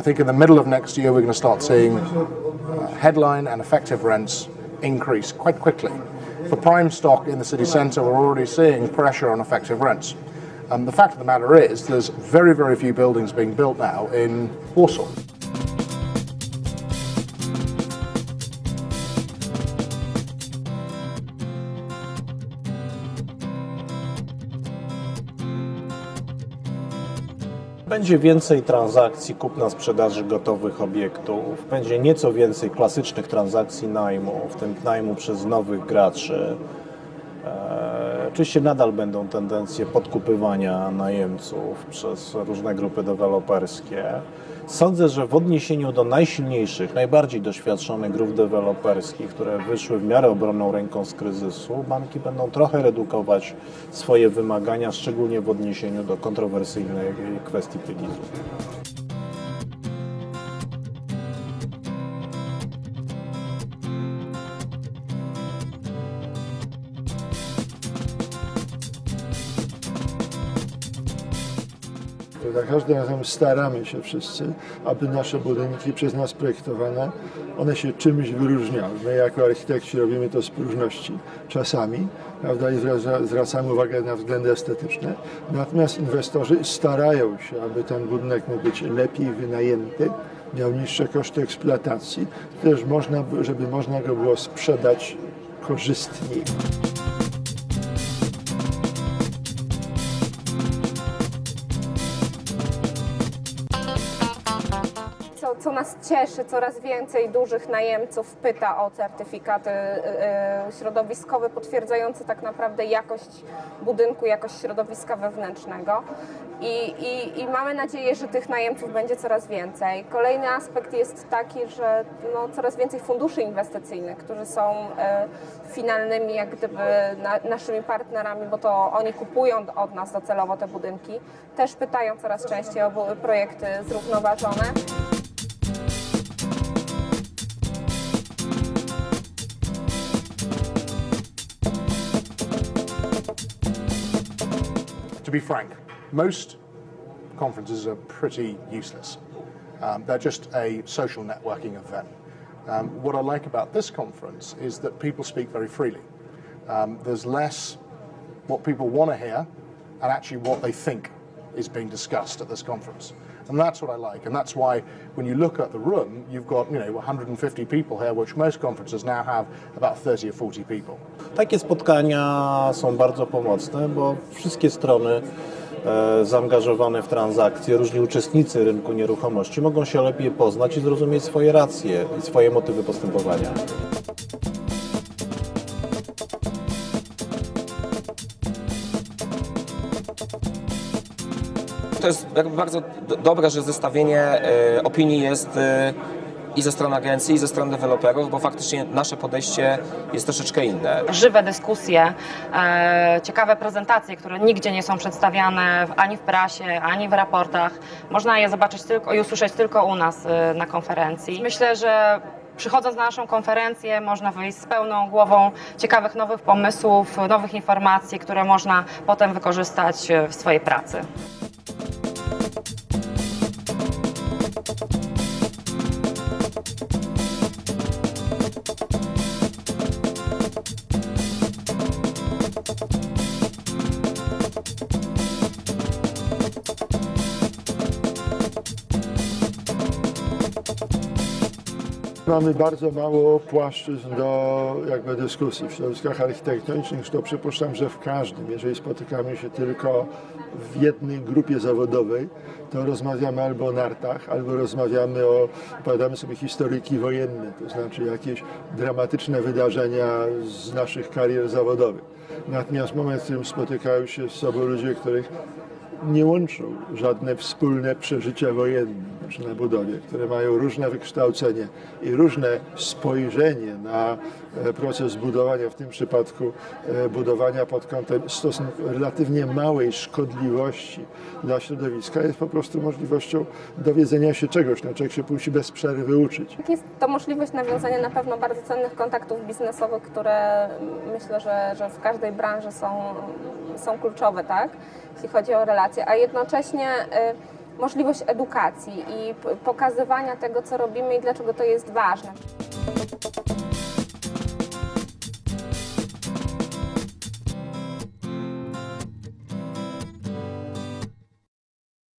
I think in the middle of next year we're going to start seeing uh, headline and effective rents increase quite quickly. For prime stock in the city centre, we're already seeing pressure on effective rents. Um, the fact of the matter is, there's very, very few buildings being built now in Warsaw. Będzie więcej transakcji kupna sprzedaży gotowych obiektów, będzie nieco więcej klasycznych transakcji najmu, w tym najmu przez nowych graczy. Oczywiście nadal będą tendencje podkupywania najemców przez różne grupy deweloperskie. Sądzę, że w odniesieniu do najsilniejszych, najbardziej doświadczonych grup deweloperskich, które wyszły w miarę obronną ręką z kryzysu, banki będą trochę redukować swoje wymagania, szczególnie w odniesieniu do kontrowersyjnej kwestii pieniędzy. Za każdym razem staramy się wszyscy, aby nasze budynki przez nas projektowane, one się czymś wyróżniały. My jako architekci robimy to z próżności czasami, prawda, i zwracamy uwagę na względy estetyczne. Natomiast inwestorzy starają się, aby ten budynek mógł być lepiej wynajęty, miał niższe koszty eksploatacji, też można, żeby można go było sprzedać korzystniej. Co nas cieszy, coraz więcej dużych najemców pyta o certyfikaty y, y, środowiskowe potwierdzające tak naprawdę jakość budynku, jakość środowiska wewnętrznego. I, i, I, mamy nadzieję, że tych najemców będzie coraz więcej. Kolejny aspekt jest taki, że no, coraz więcej funduszy inwestycyjnych, którzy są y, finalnymi jak gdyby na, naszymi partnerami, bo to oni kupują od nas docelowo te budynki, też pytają coraz częściej o projekty zrównoważone. To be frank, most conferences are pretty useless. Um, they're just a social networking event. Um, what I like about this conference is that people speak very freely. Um, there's less what people want to hear and actually what they think is being discussed at this conference. And that's what I like. And that's why when you look at the room, you've got, you know, 150 people here, which most conferences now have about 30 or 40 people. Takie spotkania są bardzo pomocne, bo wszystkie strony e, zaangażowane w transakcje, różni uczestnicy rynku nieruchomości mogą się lepiej poznać i zrozumieć swoje racje i swoje motywy postępowania. To jest bardzo dobre, że zestawienie e, opinii jest e, i ze strony agencji, i ze strony deweloperów, bo faktycznie nasze podejście jest troszeczkę inne. Żywe dyskusje, e, ciekawe prezentacje, które nigdzie nie są przedstawiane ani w prasie, ani w raportach. Można je zobaczyć tylko i usłyszeć tylko u nas na konferencji. Myślę, że przychodząc na naszą konferencję można wyjść z pełną głową ciekawych nowych pomysłów, nowych informacji, które można potem wykorzystać w swojej pracy. Mamy bardzo mało płaszczyzn do jakby dyskusji w środowiskach architektonicznych, to przypuszczam, że w każdym, jeżeli spotykamy się tylko w jednej grupie zawodowej, to rozmawiamy albo o nartach, albo rozmawiamy o, opowiadamy sobie historyki wojenne, to znaczy jakieś dramatyczne wydarzenia z naszych karier zawodowych. Natomiast moment, w którym spotykają się z sobą ludzie, których nie łączą żadne wspólne przeżycia wojenne na budowie, które mają różne wykształcenie i różne spojrzenie na e, proces budowania, w tym przypadku e, budowania pod kątem relatywnie małej szkodliwości dla środowiska, jest po prostu możliwością dowiedzenia się czegoś, na czego się musi bez przerwy uczyć. Jest to możliwość nawiązania na pewno bardzo cennych kontaktów biznesowych, które myślę, że, że w każdej branży są, są kluczowe, tak? jeśli chodzi o relacje, a jednocześnie y, możliwość edukacji i pokazywania tego, co robimy i dlaczego to jest ważne.